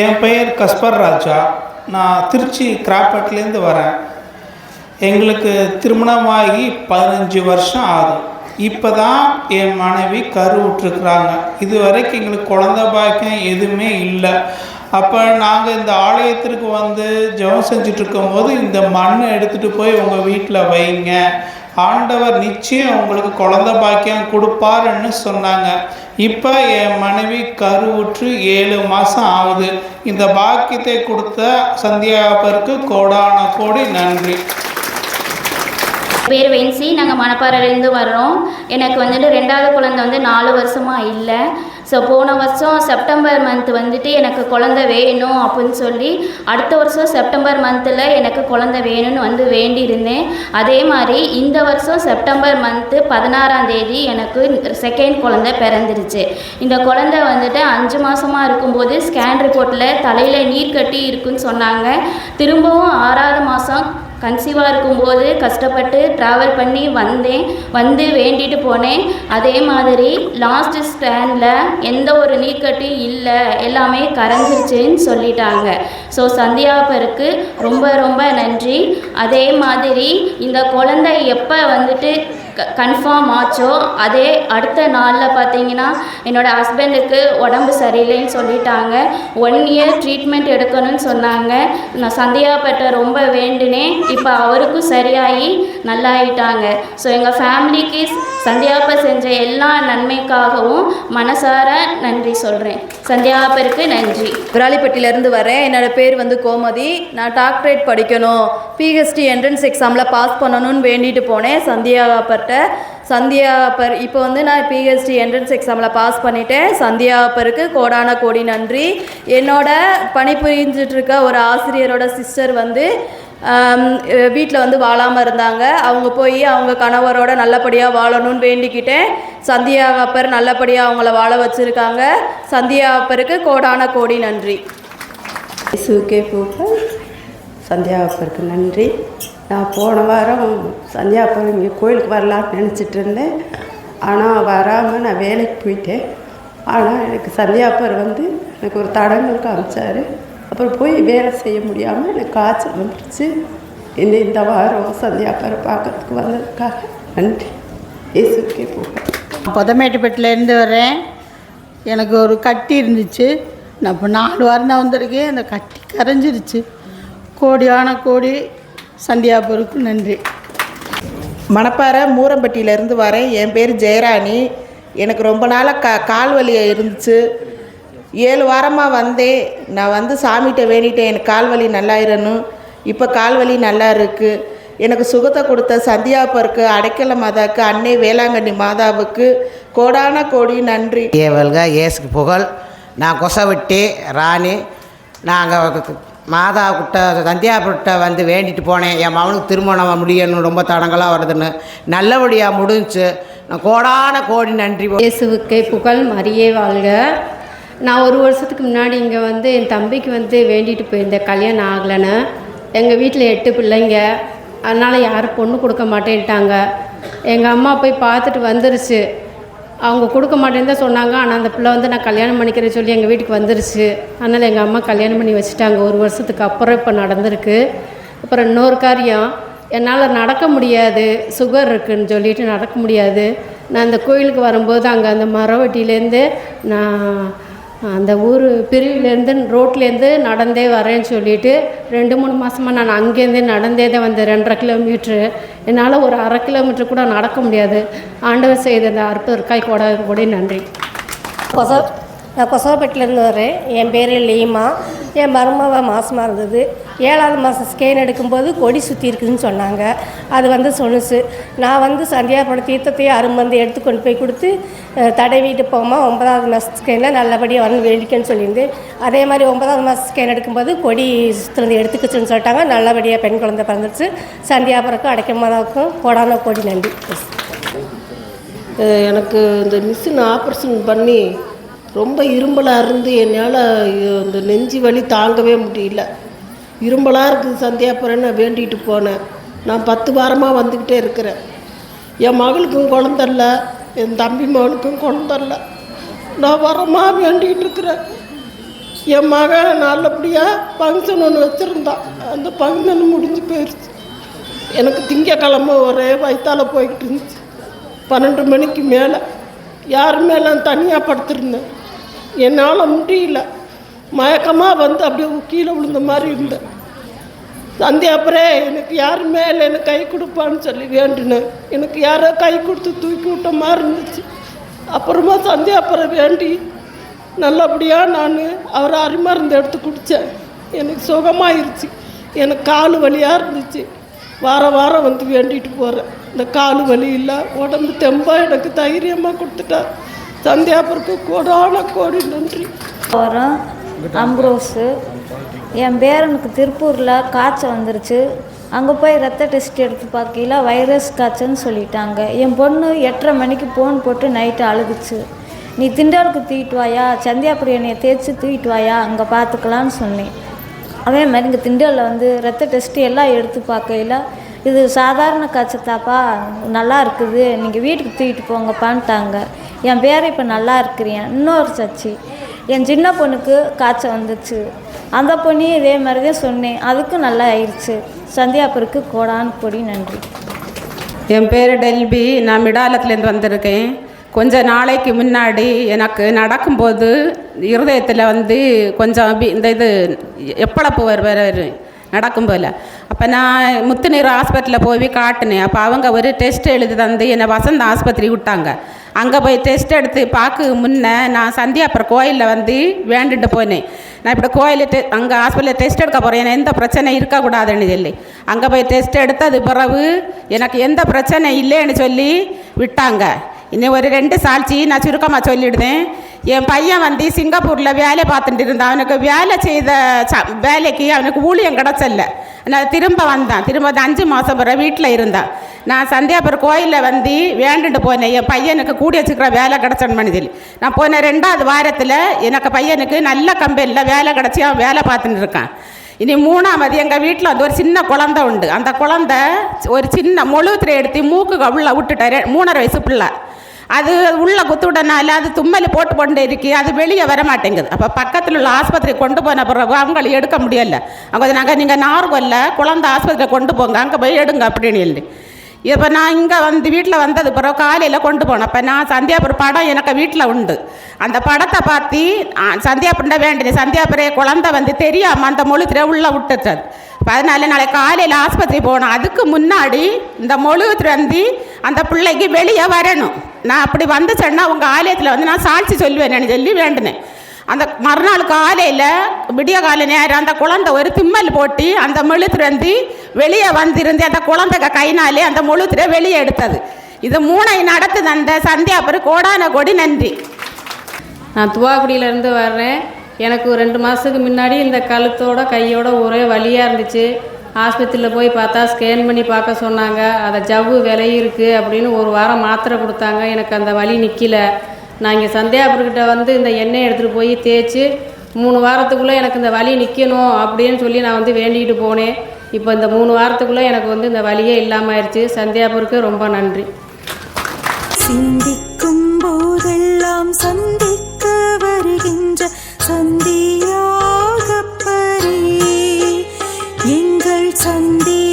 என் பெயர் கஸ்பர் ராஜா. நான் திருச்சி கிராப்பட்லேருந்து வரேன். எங்களுக்கு திருமணமாகி பதினஞ்சு வருஷம் ஆகும் இப்போ தான் என் மனைவி கரு விட்டுருக்குறாங்க. இது வரைக்கும் எங்களுக்கு குழந்த பாக்கியம் எதுவுமே இல்லை. அப்போ நாங்கள் இந்த ஆலயத்திற்கு வந்து ஜெபம் செஞ்சிட்ருக்கும் போது இந்த மண்ணை எடுத்துகிட்டு போய் உங்கள் வீட்டில் வைங்க. ஆண்டவர் நிச்சயம் உங்களுக்கு குழந்த பாக்கியம் கொடுப்பாருன்னு சொன்னாங்க. இப்போ என் மனைவி கருவுற்று ஏழு மாதம் ஆகுது. இந்த பாக்கியத்தை கொடுத்த சந்தியாபருக்கு கோடான கோடி நன்றி. பேர் வென்சி நாங்கள் மணப்பாறையிலேருந்து வர்றோம். எனக்கு வந்துட்டு ரெண்டாவது குழந்தை வந்து நாலு வருஷமாக இல்லை. ஸோ போன வருஷம் செப்டம்பர் மந்த் வந்துட்டு எனக்கு குழந்தை வேணும் அப்படின்னு சொல்லி அடுத்த வருஷம் செப்டம்பர் மந்தில் எனக்கு குழந்தை வேணும்னு வந்து வேண்டியிருந்தேன். அதே மாதிரி இந்த வருஷம் செப்டம்பர் மந்த்து பதினாறாம் தேதி எனக்கு செகண்ட் குழந்தை பிறந்துருச்சு. இந்த குழந்தை வந்துட்டு அஞ்சு மாதமாக இருக்கும்போது ஸ்கேன் ரிப்போர்ட்டில் தலையில் நீர் கட்டி இருக்குன்னு சொன்னாங்க. திரும்பவும் ஆறாவது மாதம் கன்சீவாக இருக்கும்போது கஷ்டப்பட்டு ட்ராவல் பண்ணி வந்தேன் வந்து வேண்டிட்டு போனேன். அதே மாதிரி லாஸ்ட் ஸ்டாண்டில் எந்த ஒரு நீர்க்கட்டியும் இல்லை எல்லாமே கரைஞ்சிருச்சுன்னு சொல்லிட்டாங்க. ஸோ சந்தியாப்பருக்கு ரொம்ப ரொம்ப நன்றி. அதே மாதிரி இந்த குழந்தை எப்போ வந்துட்டு கன்ஃபார்ம் ஆச்சோ? அதே அடுத்த நாளில் பார்த்தீங்கன்னா என்னோடய ஹஸ்பண்டுக்கு உடம்பு சரியில்லைன்னு சொல்லிட்டாங்க. ஒன் இயர் ட்ரீட்மெண்ட் எடுக்கணும்னு சொன்னாங்க. நான் சந்தியாப்பட்ட ரொம்ப வேண்டுனேன். இப்போ அவருக்கும் சரியாகி நல்லாயிட்டாங்க. ஸோ எங்கள் ஃபேமிலிக்கு சந்தியாப்ப செஞ்ச எல்லா நன்மைக்காகவும் மனசார நன்றி சொல்கிறேன் சந்தியாப்பருக்கு நன்றி. விராலிப்பட்டியிலேருந்து வரேன் என்னோட பேர் வந்து கோமதி. நான் டாக்டரேட் படிக்கணும். பிஹெச்டி என்ட்ரன்ஸ் எக்ஸாமில் பாஸ் பண்ணணும்னு வேண்டிட்டு போனேன். சந்தியாப்பர்கிட்ட சந்தியாப்பர் இப்போ வந்து நான் பிஹெச்டி என்ட்ரன்ஸ் எக்ஸாமில் பாஸ் பண்ணிட்டேன். சந்தியாப்பருக்கு கோடான கோடி நன்றி. என்னோட பணிபுரிஞ்சிட்டு இருக்க ஒரு ஆசிரியரோட சிஸ்டர் வந்து வீட்டில் வந்து வாழாமல் இருந்தாங்க. அவங்க போய் அவங்க கணவரோட நல்லபடியாக வாழணும்னு வேண்டிக்கிட்டேன். சந்தியாகப்பர் நல்லபடியாக அவங்கள வாழ வச்சுருக்காங்க. சந்தியாப்பருக்கு கோடான கோடி நன்றி. இயேசுக்கே புகழ் சந்தியாப்பருக்கு நன்றி. நான் போன வாரம் சந்தியாபுரம் இங்கே கோயிலுக்கு வரலான்னு நினச்சிட்டு இருந்தேன். ஆனால் வராமல் நான் வேலைக்கு போயிட்டேன். ஆனால் எனக்கு சந்தியாப்பர் வந்து எனக்கு ஒரு தடங்கள் காமிச்சார். அப்புறம் போய் வேலை செய்ய முடியாமல் எனக்கு காய்ச்சல் வந்துருச்சு. இந்த இந்த வாரம் சந்தியாப்பரை பார்க்கறதுக்கு வந்ததுக்காக நன்றி. இயேசுக்கே போகிறேன் புதமேட்டுப்பட்டிலேருந்து வரேன் எனக்கு ஒரு கட்டி இருந்துச்சு. நான் இப்போ நாலு வாரம் தான் வந்திருக்கேன். அந்த கட்டி கரைஞ்சிருச்சு. கோடியான கோடி சந்தியாபுருக்கு நன்றி. மணப்பாறை மூரம்பட்டியிலேருந்து வரேன். என் பேர் ஜெயராணி. எனக்கு ரொம்ப நாளாக கா கால் வலியாக இருந்துச்சு. ஏழு வாரமாக வந்தேன் நான் வந்து சாமிகிட்ட வேண்டிட்டேன். எனக்கு கால் வலி நல்லாயிரணும் இப்போ கால் வலி நல்லா இருக்குது எனக்கு சுகத்தை கொடுத்த சந்தியாப்பருக்கு அடைக்கல மாதாவுக்கு அன்னை வேளாங்கண்ணி மாதாவுக்கு கோடான கோடி நன்றி. ஏவல்க ஏசுக்கு புகழ். நான் கொசவட்டி ராணி. நாங்கள் மாதா கிட்ட சந்தியாபுரட்ட வந்து வேண்டிட்டு போனேன். என் மகனுக்கு திருமணம் முடியணும் ரொம்ப தடங்களாக வருதுன்னு. நல்லபடியாக முடிஞ்சுச்சு நான் கோடான கோடி நன்றி. இயேசுவுக்கு புகழ் மறியே வாழ்க. நான் ஒரு வருஷத்துக்கு முன்னாடி இங்கே வந்து என் தம்பிக்கு வந்து வேண்டிட்டு போயிருந்தேன். கல்யாணம் ஆகலைன்னு. எங்கள் வீட்டில் எட்டு பிள்ளைங்க. அதனால் யாரும் பொண்ணு கொடுக்க மாட்டேன்ட்டாங்க. எங்கள் அம்மா போய் பார்த்துட்டு வந்துருச்சு. அவங்க கொடுக்க மாட்டேன்னு தான் சொன்னாங்க. ஆனால் அந்த பிள்ளை வந்து நான் கல்யாணம் பண்ணிக்கிறேன்னு சொல்லி எங்கள் வீட்டுக்கு வந்துருச்சு. அதனால் எங்கள் அம்மா கல்யாணம் பண்ணி வச்சுட்டாங்க ஒரு வருஷத்துக்கு அப்புறம் இப்போ நடந்திருக்கு. அப்புறம் இன்னொரு காரியம் என்னால் நடக்க முடியாது. சுகர் இருக்குன்னு சொல்லிட்டு நடக்க முடியாது. நான் அந்த கோயிலுக்கு வரும்போது அங்கே அந்த மரவட்டியிலேருந்து நான் அந்த ஊர் பிரிவிலேருந்து ரோட்லேருந்து நடந்தே வரேன்னு சொல்லிட்டு ரெண்டு மூணு மாதமாக நான் அங்கேருந்தே நடந்தே தான் வந்தேன். ரெண்டரை கிலோமீட்ரு. என்னால் ஒரு அரை கிலோமீட்டர் கூட நடக்க முடியாது. ஆண்டவர் செய்த அந்த அற்புதற்காய் கூட கூட நன்றி. கொசோ நான் கொசவப்பட்டிலேருந்து வரேன். என் பேர் லீமா. என் மருமவ மாசமாக இருந்தது. ஏழாவது மாதம் ஸ்கேன் எடுக்கும்போது கொடி சுற்றி இருக்குதுன்னு சொன்னாங்க. அது வந்து சொன்னுச்சு நான் வந்து சந்தியாபுரம் தீர்த்தத்தையும் அரும்பந்து எடுத்து கொண்டு போய் கொடுத்து தடை தடவிட்டு போமா ஒன்பதாவது மாத ஸ்கேனில் நல்லபடியாக வந்து வேண்டிக்கன்னு சொல்லியிருந்தேன். அதே மாதிரி ஒன்பதாவது மாதம் ஸ்கேன் எடுக்கும்போது கொடி சுற்றுறது எடுத்துக்கிச்சுன்னு சொல்லிட்டாங்க. நல்லபடியாக பெண் குழந்தை பிறந்துச்சு சந்தியாபுரக்கும் அடைக்கமாதாவுக்கும் கோடான கோடி நன்றி. எனக்கு இந்த மிஷின் ஆப்ரேஷன் பண்ணி ரொம்ப இரும்பலாக இருந்து என்னால் இந்த நெஞ்சு வலி தாங்கவே முடியல. இரும்பலாக இருக்குது சந்தியாபுரம் நான் வேண்டிகிட்டு போனேன். நான் பத்து வாரமாக வந்துக்கிட்டே இருக்கிறேன். என் மகளுக்கும் குழந்தல்ல என் தம்பி மகனுக்கும் குழந்தல்ல நான் வரமாக வேண்டிகிட்டு இருக்கிறேன். என் மகன் நல்லபடியாக ஃபங்க்ஷன் ஒன்று வச்சுருந்தான். அந்த ஃபங்க்ஷன் முடிஞ்சு போயிடுச்சு எனக்கு திங்கக்கிழமை ஒரே வயிற்றால் போய்கிட்டு இருந்துச்சு. பன்னெண்டு மணிக்கு மேலே. யாருமே நான் தனியாக படுத்திருந்தேன். என்னால் முடியல. மயக்கமாக வந்து அப்படியே கீழே விழுந்த மாதிரி இருந்தேன். சந்தியாப்பரே எனக்கு யார் மேலே எனக்கு கை கொடுப்பான்னு சொல்லி வேண்டினேன். எனக்கு யாரோ கை கொடுத்து தூக்கி விட்ட மாதிரி இருந்துச்சு. அப்புறமா சந்தியாப்பரை வேண்டி நல்லபடியாக நான் அவர் அரிமருந்து எடுத்து குடித்தேன் எனக்கு சுகமாயிருச்சு. எனக்கு கால் வலியாக இருந்துச்சு. வாரம் வாரம் வந்து வேண்டிட்டு போகிறேன் இந்த கால் வலி இல்லை. உடம்பு தெம்பாக எனக்கு தைரியமாக கொடுத்துட்டார். சந்தியாப்பருக்கு கோடான கோடி நன்றி. வரோம். அம்ப்ரோஸு. என் பேரனுக்கு திருப்பூரில் காய்ச்சல் வந்துருச்சு. அங்கே போய் ரத்த டெஸ்ட் எடுத்து பார்க்கையில வைரஸ் காய்ச்சல்னு சொல்லிட்டாங்க. என் பொண்ணு எட்டரை மணிக்கு ஃபோன் போட்டு நைட்டு அழுகுச்சு நீ திண்டாளுக்கு தூக்கிட்டு வாயா? சந்தியாபுரி என்னையை தேய்ச்சி தூக்கிட்டு வாயா? அங்கே பார்த்துக்கலான்னு சொன்னேன். அதே மாதிரி இங்கே திண்டலில் வந்து ரத்த டெஸ்ட் எல்லாம் எடுத்து பார்க்கையில இது சாதாரண காய்ச்சல் தாப்பா நல்லா இருக்குது நீங்கள் வீட்டுக்கு தூக்கிட்டு போங்கப்பான்ட்டாங்க. என் பேரை இப்போ நல்லா இருக்கிறேன் இன்னொரு சச்சி என் சின்ன பொண்ணுக்கு காய்ச்சல் வந்துச்சு. அந்த பொண்ணையும் இதே மாதிரி தான் சொன்னேன். அதுக்கும் நல்லா ஆயிடுச்சு சந்தியாப்பருக்கு கோடான் கொடி நன்றி. என் பேர் டெல்பி. நான் மிடாலத்துலேருந்து வந்திருக்கேன். கொஞ்ச நாளைக்கு முன்னாடி எனக்கு நடக்கும்போது இருதயத்தில் வந்து கொஞ்சம் இந்த இது எப்பளப்பு வருவார். நடக்கும் போல் அப்போ நான் முத்துநீர் ஹாஸ்பிட்டலில் போய் காட்டினேன் அப்போ அவங்க ஒரு டெஸ்ட் எழுதி தந்து என்னை வசந்த ஆஸ்பத்திரி விட்டாங்க அங்கே போய் டெஸ்ட் எடுத்து பார்க்க முன்னே நான் சந்தியாபுரம் கோயிலில் வந்து வேண்டுட்டு போனேன் நான் இப்படி கோயிலில் டெ அங்கே ஹாஸ்பிட்டலில் டெஸ்ட் எடுக்க போகிறேன் எனக்கு எந்த பிரச்சனை இருக்கக்கூடாதுன்னு சொல்லி அங்கே போய் டெஸ்ட் எடுத்தது பிறகு எனக்கு எந்த பிரச்சனை இல்லைன்னு சொல்லி விட்டாங்க இன்னும் ஒரு ரெண்டு சாட்சி நான் சுருக்கமாக சொல்லிவிடுதேன் என் பையன் வந்து சிங்கப்பூரில் வேலை பார்த்துட்டு இருந்தான். அவனுக்கு வேலை செய்த ச வேலைக்கு அவனுக்கு ஊழியம் கிடச்சல நான் திரும்ப வந்தான். திரும்ப வந்து அஞ்சு மாதம் பிறகு வீட்டில் இருந்தான். நான் சந்தியாபுரம் கோயிலில் வந்து வேண்டுட்டு போனேன். என் பையனுக்கு கூடி வச்சுக்கிற வேலை கிடச்சன் மனிதில் நான் போன ரெண்டாவது வாரத்தில் எனக்கு பையனுக்கு நல்ல கம்பெனியில் வேலை கிடச்சி அவன் வேலை பார்த்துட்டு இருக்கான். இனி மூணாவது எங்கள் வீட்டில் வந்து ஒரு சின்ன குழந்தை உண்டு. அந்த குழந்தை ஒரு சின்ன முழுத்திரை எடுத்து மூக்கு உள்ள விட்டுட்டார் மூணரை வயசு பிள்ளை. அது உள்ள குத்துவிடனால அது தும்மல் போட்டு கொண்டு இருக்கு அது வெளியே வர மாட்டேங்குது. அப்போ பக்கத்தில் உள்ள ஆஸ்பத்திரி கொண்டு போன பிறகு அவங்கள எடுக்க முடியல. அவங்க நாங்கள் நீங்கள் நார்கொல்ல குழந்தை ஆஸ்பத்திரியில் கொண்டு போங்க அங்கே போய் எடுங்க அப்படின்னு சொல்லி. இப்போ நான் இங்கே வந்து வீட்டில் வந்தது பிறகு காலையில் கொண்டு போனேன். அப்போ நான் சந்தியாபுரம் படம் எனக்கு வீட்டில் உண்டு. அந்த படத்தை பார்த்து சந்தியாபுரம் வேண்டிய சந்தியாபுரே குழந்தை வந்து தெரியாமல் அந்த மொழுத்திர உள்ள விட்டுச்சது அதனால நாளை காலையில் ஆஸ்பத்திரி போனோம் அதுக்கு முன்னாடி இந்த மொழுத்திர வந்து அந்த பிள்ளைக்கு வெளியே வரணும். நான் அப்படி வந்துச்சேன்னா உங்கள் ஆலயத்தில் வந்து நான் சாட்சி சொல்லுவேன் சொல்லி வேண்டினேன். அந்த மறுநாள் காலையில் விடிய கால நேரம் அந்த குழந்தை ஒரு திம்மல் போட்டு அந்த மெழுத்துலேருந்து வெளியே வந்திருந்து அந்த குழந்தைங்க கைனாலே அந்த முழுத்துரை வெளியே எடுத்தது. இது மூணை நடத்துது அந்த சந்தியாபுரம் கோடான கொடி நன்றி. நான் துவாக்குடியிலேருந்து வர்றேன். எனக்கு ஒரு ரெண்டு மாதத்துக்கு முன்னாடி இந்த கழுத்தோட கையோட ஒரே வலியாக இருந்துச்சு. ஆஸ்பத்திரியில் போய் பார்த்தா ஸ்கேன் பண்ணி பார்க்க சொன்னாங்க. அதை ஜவ்வு விலையிருக்கு அப்படின்னு ஒரு வாரம் மாத்திரை கொடுத்தாங்க. எனக்கு அந்த வலி நிற்கல நான் இங்கே சந்தியாபுர்கிட்ட வந்து இந்த எண்ணெய் எடுத்துகிட்டு போய் தேய்ச்சி மூணு வாரத்துக்குள்ளே எனக்கு இந்த வலி நிற்கணும் அப்படின்னு சொல்லி நான் வந்து வேண்டிகிட்டு போனேன். இப்போ இந்த மூணு வாரத்துக்குள்ளே எனக்கு வந்து இந்த வலியே இல்லாமல் ஆயிடுச்சு சந்தியாபுருக்கு ரொம்ப நன்றி. சிந்திக்கும் போதெல்லாம் சந்திக்க வருகின்ற சந்தியா 曾经。